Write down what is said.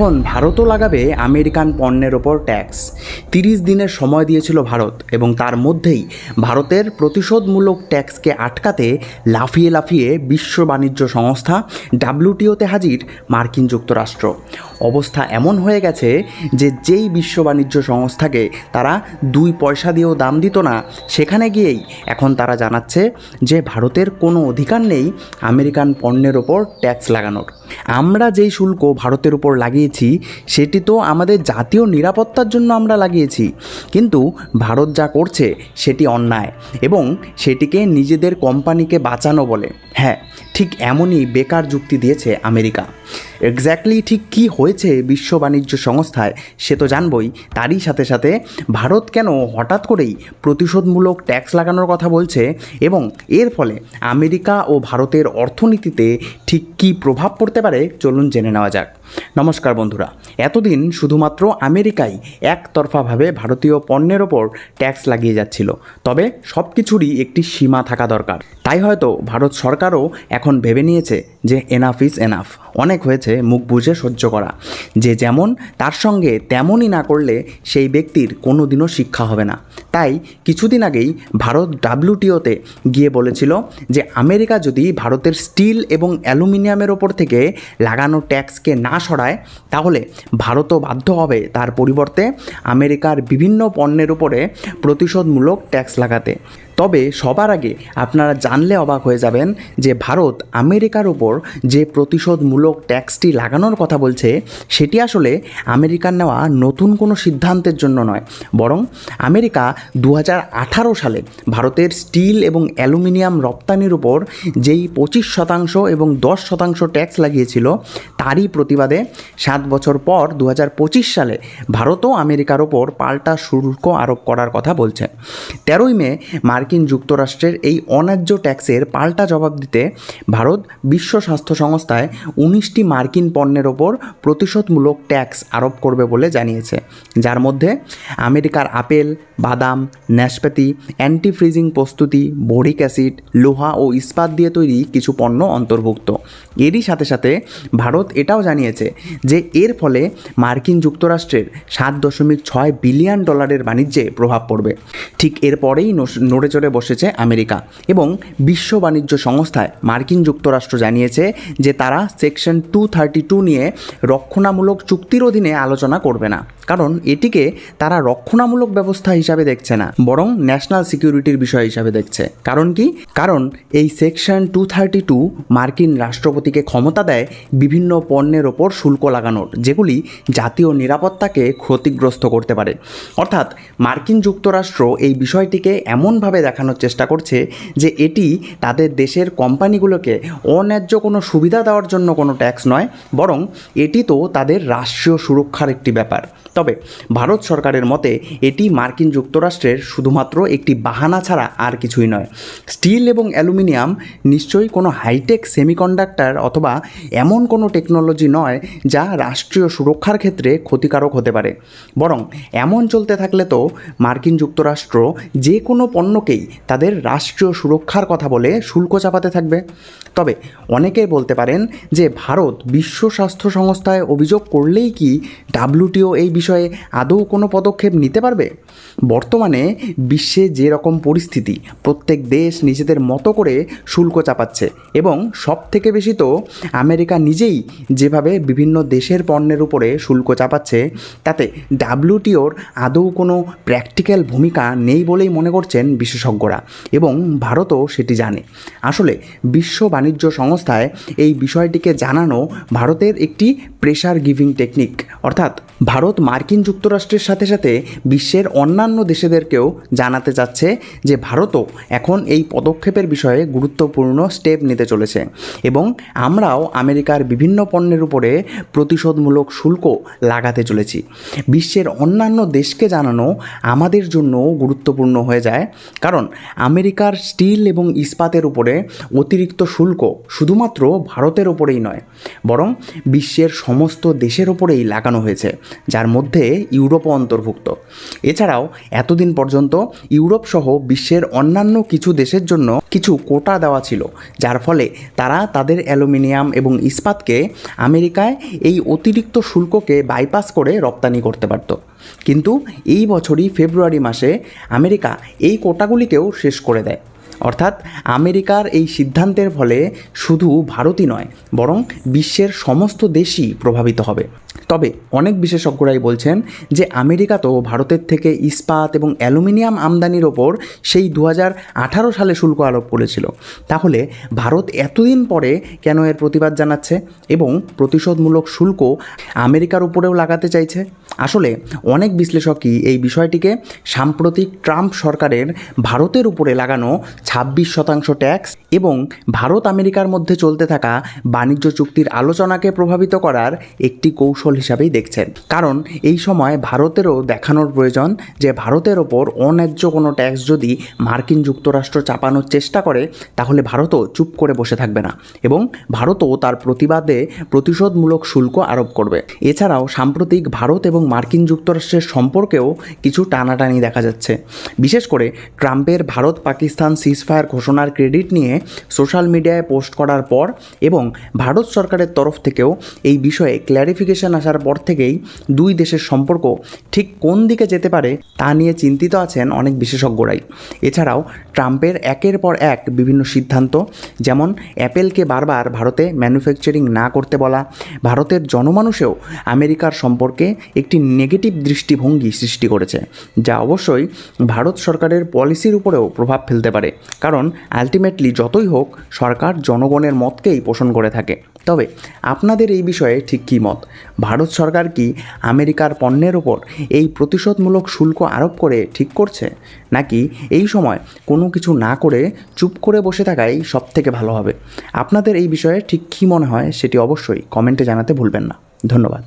এখন ভারতও লাগাবে আমেরিকান পণ্যের ওপর ট্যাক্স। তিরিশ দিনের সময় দিয়েছিল ভারত এবং তার মধ্যেই ভারতের প্রতিশোধমূলক ট্যাক্সকে আটকাতে লাফিয়ে লাফিয়ে বিশ্ব বাণিজ্য সংস্থা ডাব্লিউটিওতে হাজির মার্কিন যুক্তরাষ্ট্র। অবস্থা এমন হয়ে গেছে যে যেই বিশ্ব বাণিজ্য সংস্থাকে তারা দুই পয়সা দিয়েও দাম দিত না, সেখানে গিয়েই এখন তারা জানাচ্ছে যে ভারতের কোনো অধিকার নেই আমেরিকান পণ্যের ওপর ট্যাক্স লাগানোর। আমরা যেই শুল্ক ভারতের উপর লাগিয়েছি, সেটি তো আমাদের জাতীয় নিরাপত্তার জন্য আমরা লাগিয়েছি। কিন্তু ভারত যা করছে, সেটি অন্যায় এবং সেটিকে নিজেদের কোম্পানিকে বাঁচানো বলে। হ্যাঁ ঠিক এমনই বেকার যুক্তি দিয়েছে আমেরিকা। এক্স্যাক্টলি ঠিক কি হয়েছে বিশ্ব বাণিজ্য সংস্থায় সে তো জানবই। তারই সাথে সাথে ভারত কেন হঠাৎ করেই প্রতিশোধমূলক ট্যাক্স লাগানোর কথা বলছে এবং এর ফলে আমেরিকা ও ভারতের অর্থনীতিতে ঠিক কী প্রভাব পড়তে পারে চলুন জেনে নেওয়া যাক। নমস্কার বন্ধুরা, এতদিন শুধুমাত্র আমেরিকাই একতরফাভাবে ভারতীয় পণ্যের ওপর ট্যাক্স লাগিয়ে যাচ্ছিল, তবে সব কিছুরই একটি সীমা থাকা দরকার। তাই হয়তো ভারত সরকারও এখন ভেবে নিয়েছে যে এনাফ ইজ এনাফ অনেক হয়েছে মুখ বুঝে সহ্য করা। যে যেমন, তার সঙ্গে তেমনই না করলে সেই ব্যক্তির কোনো দিনও শিক্ষা হবে না। তাই কিছুদিন আগেই ভারত ডাব্লিউটিওতে গিয়ে বলেছিল যে, আমেরিকা যদি ভারতের স্টিল এবং অ্যালুমিনিয়ামের ওপর থেকে লাগানো ট্যাক্সকে না সরায়, তাহলে ভারতও বাধ্য হবে তার পরিবর্তে আমেরিকার বিভিন্ন পণ্যের উপরে প্রতিশোধমূলক ট্যাক্স লাগাতে। তবে সবার আগে আপনারা জানলে অবাক হয়ে যাবেন যে ভারত আমেরিকার ওপর যে প্রতিশোধমূলক ট্যাক্সটি লাগানোর কথা বলছে, সেটি আসলে আমেরিকার নেওয়া নতুন কোনো সিদ্ধান্তের জন্য নয়। বরং আমেরিকা দু হাজার আঠারো সালে ভারতের স্টিল এবং অ্যালুমিনিয়াম রপ্তানির উপর যেই পঁচিশ শতাংশ এবং দশ শতাংশ ট্যাক্স লাগিয়েছিল, তারই প্রতিবাদে সাত বছর পর দু হাজার পঁচিশ সালে ভারতও আমেরিকার ওপর পাল্টা শুল্ক আরোপ করার কথা বলছে। তেরোই মে মার্কিন যুক্তরাষ্ট্রের এই অন্যায্য ট্যাক্সের পাল্টা জবাব দিতে ভারত বিশ্ব স্বাস্থ্য সংস্থায় উনিশটি মার্কিন পণ্যের ওপর প্রতিশোধমূলক ট্যাক্স আরোপ করবে বলে জানিয়েছে। যার মধ্যে আমেরিকার আপেল, বাদাম ন্যাশপাতি অ্যান্টি ফ্রিজিং প্রস্তুতি, বোরিক অ্যাসিড, লোহা ও ইস্পাত দিয়ে তৈরি কিছু পণ্য অন্তর্ভুক্ত। এরই সাথে সাথে ভারত এটাও জানিয়েছে যে এর ফলে মার্কিন যুক্তরাষ্ট্রের সাত দশমিক ছয় বিলিয়ন ডলারের বাণিজ্যে প্রভাব পড়বে। ঠিক এরপরেই নড়ে চড়ে বসেছে আমেরিকা এবং বিশ্ব বাণিজ্য সংস্থায় মার্কিন যুক্তরাষ্ট্র জানিয়েছে যে তারা সেকশন টু থার্টি টু নিয়ে রক্ষণামূলক চুক্তির অধীনে আলোচনা করবে না। কারণ এটিকে তারা রক্ষণামূলক ব্যবস্থা হিসাবে দেখছে না, বরং ন্যাশনাল সিকিউরিটির বিষয় হিসাবে দেখছে। কারণ কি? কারণ এই সেকশন টু থার্টি টু মার্কিন রাষ্ট্রপতিকে ক্ষমতা দেয় বিভিন্ন পণ্যের ওপর শুল্ক লাগানোর, যেগুলি জাতীয় নিরাপত্তাকে ক্ষতিগ্রস্ত করতে পারে। অর্থাৎ মার্কিন যুক্তরাষ্ট্র এই বিষয়টিকে এমনভাবে দেখানোর চেষ্টা করছে যে এটি তাদের দেশের কোম্পানিগুলোকে অন্যায্য কোনো সুবিধা দেওয়ার জন্য কোনো ট্যাক্স নয়, বরং এটি তো তাদের রাষ্ট্রীয় সুরক্ষার একটি ব্যাপার। তবে ভারত সরকারের মতে এটি মার্কিন যুক্তরাষ্ট্রের শুধুমাত্র একটি বাহানা ছাড়া আর কিছুই নয়। স্টিল এবং অ্যালুমিনিয়াম নিশ্চয়ই কোনো হাইটেক সেমিকন্ডাক্টর অথবা এমন কোনো টেকনোলজি নয় যা রাষ্ট্রীয় সুরক্ষার ক্ষেত্রে ক্ষতিকারক হতে পারে। বরং এমন চলতে থাকলে তো মার্কিন যুক্তরাষ্ট্র যে কোনো পণ্যকেই তাদের রাষ্ট্রীয় সুরক্ষার কথা বলে শুল্ক চাপাতে থাকবে। তবে অনেকে বলতে পারেন যে ভারত বিশ্ব স্বাস্থ্য সংস্থায় অভিযোগ করলেই কি ডাব্লিউটিও এই বিষয়ে আদৌ কোনো পদক্ষেপ নিতে পারবে? বর্তমানে বিশ্বে যে রকম পরিস্থিতি, প্রত্যেক দেশ নিজেদের মতো করে শুল্ক চাপাচ্ছে এবং সব থেকে বেশি তো আমেরিকা নিজেই যেভাবে বিভিন্ন দেশের পণ্যের উপরে শুল্ক চাপাচ্ছে, তাতে ডাব্লিউটিওর আদৌ কোনো প্র্যাকটিক্যাল ভূমিকা নেই বলেই মনে করছেন বিশেষজ্ঞরা এবং ভারতও সেটি জানে। আসলে বিশ্ব বাণিজ্য সংস্থায় এই বিষয়টিকে জানানো ভারতের একটি প্রেশার গিভিং টেকনিক অর্থাৎ ভারত মার্কিন যুক্তরাষ্ট্রের সাথে সাথে বিশ্বের অন্যান্য দেশেদেরকেও জানাতে চাচ্ছে যে ভারতও এখন এই পদক্ষেপের বিষয়ে গুরুত্বপূর্ণ স্টেপ নিতে চলেছে। এবং আমরাও আমেরিকার বিভিন্ন পণ্যের উপরে প্রতিশোধমূলক শুল্ক লাগাতে চলেছি। বিশ্বের অন্যান্য দেশকে জানানো আমাদের জন্য গুরুত্বপূর্ণ হয়ে যায়। কারণ আমেরিকার স্টিল এবং ইস্পাতের উপরে অতিরিক্ত শুল্ক শুধুমাত্র ভারতের ওপরেই নয়, বরং বিশ্বের সমস্ত দেশের ওপরেই লাগানো হয়েছে, যার মধ্যে ইউরোপও অন্তর্ভুক্ত। এছাড়াও এতদিন পর্যন্ত ইউরোপ সহ বিশ্বের অন্যান্য কিছু দেশের জন্য কিছু কোটা দেওয়া ছিল, যার ফলে তারা তাদের অ্যালুমিনিয়াম এবং ইস্পাতকে আমেরিকায় এই অতিরিক্ত শুল্ককে বাইপাস করে রপ্তানি করতে পারত। কিন্তু এই বছরই ফেব্রুয়ারি মাসে আমেরিকা এই কোটাগুলিকেও শেষ করে দেয়। অর্থাৎ আমেরিকার এই সিদ্ধান্তের ফলে শুধু ভারতই নয়, বরং বিশ্বের সমস্ত দেশই প্রভাবিত হবে। তবে অনেক বিশেষজ্ঞরাই বলছেন যে আমেরিকা তো ভারতের থেকে ইস্পাত এবং অ্যালুমিনিয়াম আমদানির ওপর সেই দু সালে শুল্ক আরোপ করেছিল। তাহলে ভারত এতদিন পরে কেন এর প্রতিবাদ জানাচ্ছে এবং প্রতিশোধমূলক শুল্ক আমেরিকার উপরেও লাগাতে চাইছে? আসলে অনেক বিশ্লেষকই এই বিষয়টিকে সাম্প্রতিক ট্রাম্প সরকারের ভারতের উপরে লাগানো ছাব্বিশ শতাংশ ট্যাক্স এবং ভারত আমেরিকার মধ্যে চলতে থাকা বাণিজ্য চুক্তির আলোচনাকে প্রভাবিত করার একটি কৌশল হিসাবেই দেখছেন। কারণ এই সময় ভারতেরও দেখানোর প্রয়োজন যে ভারতের ওপর অন্যায্য কোনো ট্যাক্স যদি মার্কিন যুক্তরাষ্ট্র চাপানোর চেষ্টা করে, তাহলে ভারতও চুপ করে বসে থাকবে না এবং ভারতও তার প্রতিবাদে প্রতিশোধমূলক শুল্ক আরোপ করবে। এছাড়াও সাম্প্রতিক ভারত এবং মার্কিন যুক্তরাষ্ট্রের সম্পর্কেও কিছু টানাটানি দেখা যাচ্ছে। বিশেষ করে ট্রাম্পের ভারত পাকিস্তান সিজফায়ার ঘোষণার ক্রেডিট নিয়ে সোশ্যাল মিডিয়ায় পোস্ট করার পর এবং ভারত সরকারের তরফ থেকেও এই বিষয়ে ক্ল্যারিফিকেশন আসার পর থেকেই দুই দেশের সম্পর্ক ঠিক কোন দিকে যেতে পারে তা নিয়ে চিন্তিত আছেন অনেক বিশেষজ্ঞরাই। এছাড়াও ট্রাম্পের একের পর এক বিভিন্ন সিদ্ধান্ত, যেমন অ্যাপেলকে বারবার ভারতে ম্যানুফ্যাকচারিং না করতে বলা, ভারতের জনমানুষেও আমেরিকার সম্পর্কে একটি নেগেটিভ দৃষ্টিভঙ্গি সৃষ্টি করেছে, যা অবশ্যই ভারত সরকারের পলিসির উপরেও প্রভাব ফেলতে পারে। কারণ আলটিমেটলি যতই হোক, সরকার জনগণের মতকেই পোষণ করে থাকে। তবে, আপনাদের এই বিষয়ে ঠিক কী মত? ভারত সরকার কি আমেরিকার পণ্যের ওপর এই প্রতিশোধমূলক শুল্ক আরোপ করে ঠিক করছে? নাকি এই সময় কোনো কিছু না করে চুপ করে বসে থাকাই সব থেকে ভালো হবে? আপনাদের এই বিষয়ে ঠিক কী মনে হয় সেটি অবশ্যই কমেন্টে জানাতে ভুলবেন না। ধন্যবাদ।